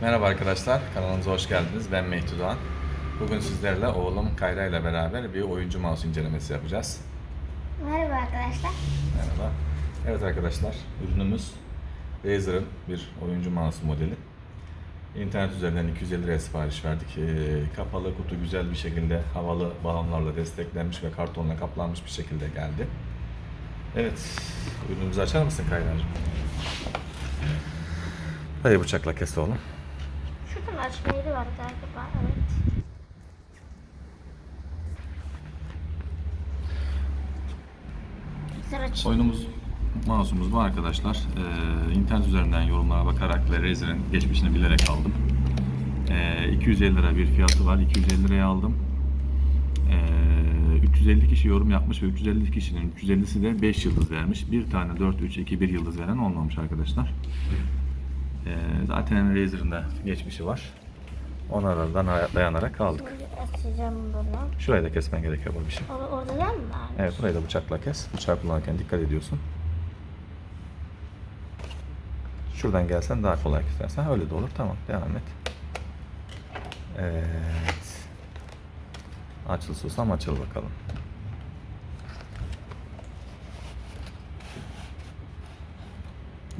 Merhaba arkadaşlar, kanalımıza hoş geldiniz. Ben Mehdi Doğan. Bugün sizlerle oğlum Kayra ile beraber bir oyuncu mouse incelemesi yapacağız. Merhaba arkadaşlar. Merhaba. Evet arkadaşlar, ürünümüz Razer'ın bir oyuncu mouse modeli. İnternet üzerinden 250 liraya sipariş verdik. Ee, kapalı kutu güzel bir şekilde havalı balonlarla desteklenmiş ve kartonla kaplanmış bir şekilde geldi. Evet, ürünümüzü açar mısın Kayra'cığım? Dayı bıçakla kes oğlum. Şuradan açma yeri var galiba. Evet. Oyunumuz, mouse'umuz bu arkadaşlar. Ee, internet üzerinden yorumlara bakarak ve Razer'ın geçmişini bilerek aldım. Ee, 250 lira bir fiyatı var. 250 liraya aldım. Ee, 350 kişi yorum yapmış ve 350 kişinin 350'si de 5 yıldız vermiş. Bir tane 4, 3, 2, 1 yıldız veren olmamış arkadaşlar. Ee, zaten Razer'ın da geçmişi var. Onlardan dayanarak aldık. Açacağım bunu. Şurayı da kesmen gerekiyor bu bir şey. Or orada da mı var? Evet burayı da bıçakla kes. Bıçak kullanırken dikkat ediyorsun. Şuradan gelsen daha kolay kesersen öyle de olur. Tamam devam et. Evet. Açıl susam açıl bakalım.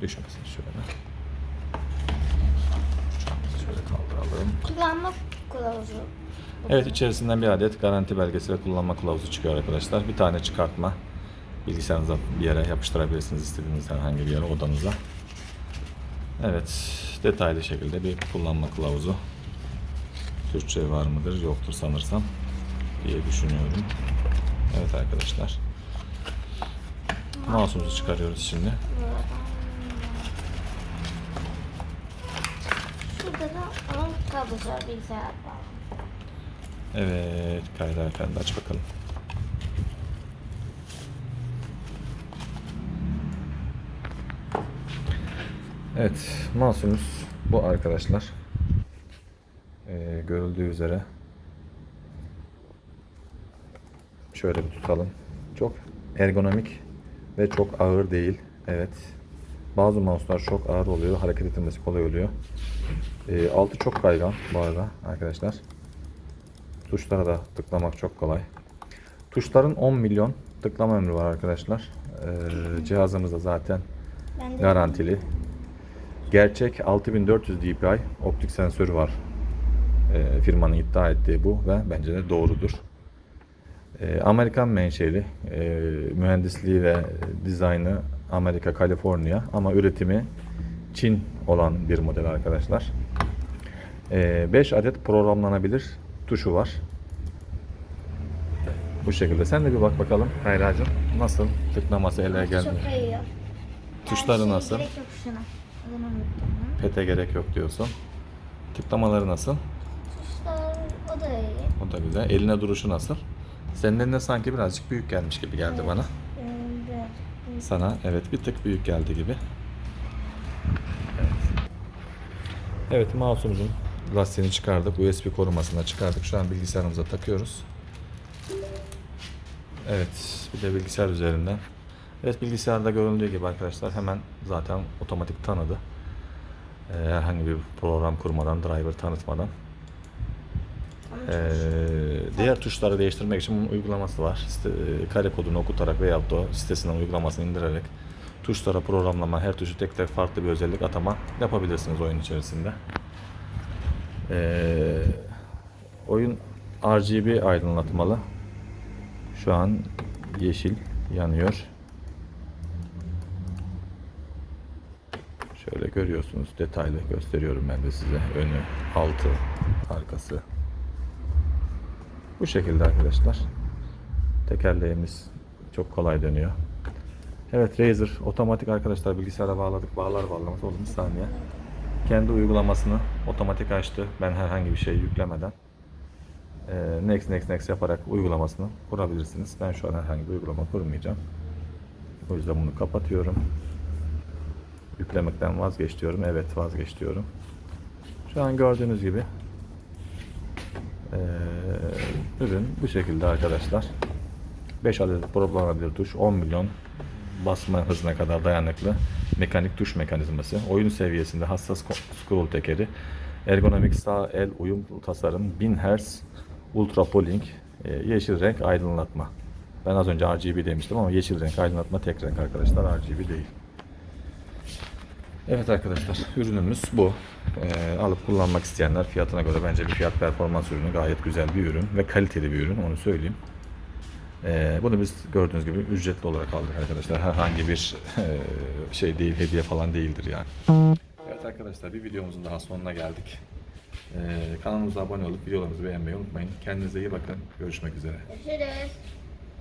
Düşmesin şöyle. Kaldıralım. Kullanma kılavuzu. Evet içerisinden bir adet garanti belgesi ve kullanma kılavuzu çıkıyor arkadaşlar. Bir tane çıkartma. Bilgisayarınıza bir yere yapıştırabilirsiniz istediğiniz herhangi bir yere odanıza. Evet detaylı şekilde bir kullanma kılavuzu. Türkçe var mıdır yoktur sanırsam diye düşünüyorum. Evet arkadaşlar. Mouse'umuzu çıkarıyoruz şimdi. Var bilgisayar var. Evet Kayra Efendi aç bakalım. Evet mouse'umuz bu arkadaşlar. Ee, görüldüğü üzere şöyle bir tutalım. Çok ergonomik ve çok ağır değil. Evet. Bazı mouse'lar çok ağır oluyor. Hareket etmesi kolay oluyor. Ee, altı çok kaygan bu arada arkadaşlar. Tuşlara da tıklamak çok kolay. Tuşların 10 milyon tıklama ömrü var arkadaşlar. Ee, cihazımız da zaten garantili. Gerçek 6400 dpi optik sensörü var. Ee, firmanın iddia ettiği bu ve bence de doğrudur. Ee, Amerikan menşeli, e, mühendisliği ve dizaynı Amerika, Kaliforniya ama üretimi Çin olan bir model arkadaşlar. 5 adet programlanabilir tuşu var. Bu şekilde. Sen de bir bak bakalım Kayra'cığım. Nasıl? Tıklaması ele gelmiyor. çok kayıyor. Tuşları şey nasıl? Gerek yok şuna. Pete gerek yok diyorsun. Tıklamaları nasıl? Tuşlar o da iyi. O da güzel. Eline duruşu nasıl? Senin eline sanki birazcık büyük gelmiş gibi geldi bana. Sana evet bir tık büyük geldi gibi. Evet. Evet mouse'umuzun lastiğini çıkardık. USB korumasını da çıkardık. Şu an bilgisayarımıza takıyoruz. Evet bir de bilgisayar üzerinden. Evet bilgisayarda görüldüğü gibi arkadaşlar hemen zaten otomatik tanıdı. Ee, herhangi bir program kurmadan, driver tanıtmadan. Ee, diğer tuşları değiştirmek için bunun uygulaması var. İşte, e, kare kodunu okutarak veyahut da sitesinden uygulamasını indirerek tuşlara programlama, her tuşu tek tek farklı bir özellik atama yapabilirsiniz oyun içerisinde. Ee, oyun RGB aydınlatmalı. Şu an yeşil yanıyor. Şöyle görüyorsunuz detaylı gösteriyorum ben de size. Önü, altı, arkası. Bu şekilde arkadaşlar. Tekerleğimiz çok kolay dönüyor. Evet Razer otomatik arkadaşlar bilgisayara bağladık. Bağlar bağlamaz oldu bir saniye. Kendi uygulamasını otomatik açtı. Ben herhangi bir şey yüklemeden. Ee, next next next yaparak uygulamasını kurabilirsiniz. Ben şu an herhangi bir uygulama kurmayacağım. O yüzden bunu kapatıyorum. Yüklemekten vazgeç diyorum. Evet vazgeç diyorum. Şu an gördüğünüz gibi ee, ürün bu şekilde arkadaşlar. 5 adet programlanabilir tuş, 10 milyon basma hızına kadar dayanıklı. mekanik tuş mekanizması, oyun seviyesinde hassas scroll tekeri, ergonomik sağ el uyum tasarım, 1000 Hz Ultra Polling, e, yeşil renk aydınlatma. Ben az önce RGB demiştim ama yeşil renk aydınlatma tek renk arkadaşlar RGB değil. Evet arkadaşlar ürünümüz bu. Ee, alıp kullanmak isteyenler fiyatına göre bence bir fiyat performans ürünü gayet güzel bir ürün ve kaliteli bir ürün onu söyleyeyim. Ee, bunu biz gördüğünüz gibi ücretli olarak aldık arkadaşlar. Herhangi bir e, şey değil, hediye falan değildir yani. Evet arkadaşlar bir videomuzun daha sonuna geldik. Ee, kanalımıza abone olup videolarımızı beğenmeyi unutmayın. Kendinize iyi bakın. Görüşmek üzere. Görüşürüz.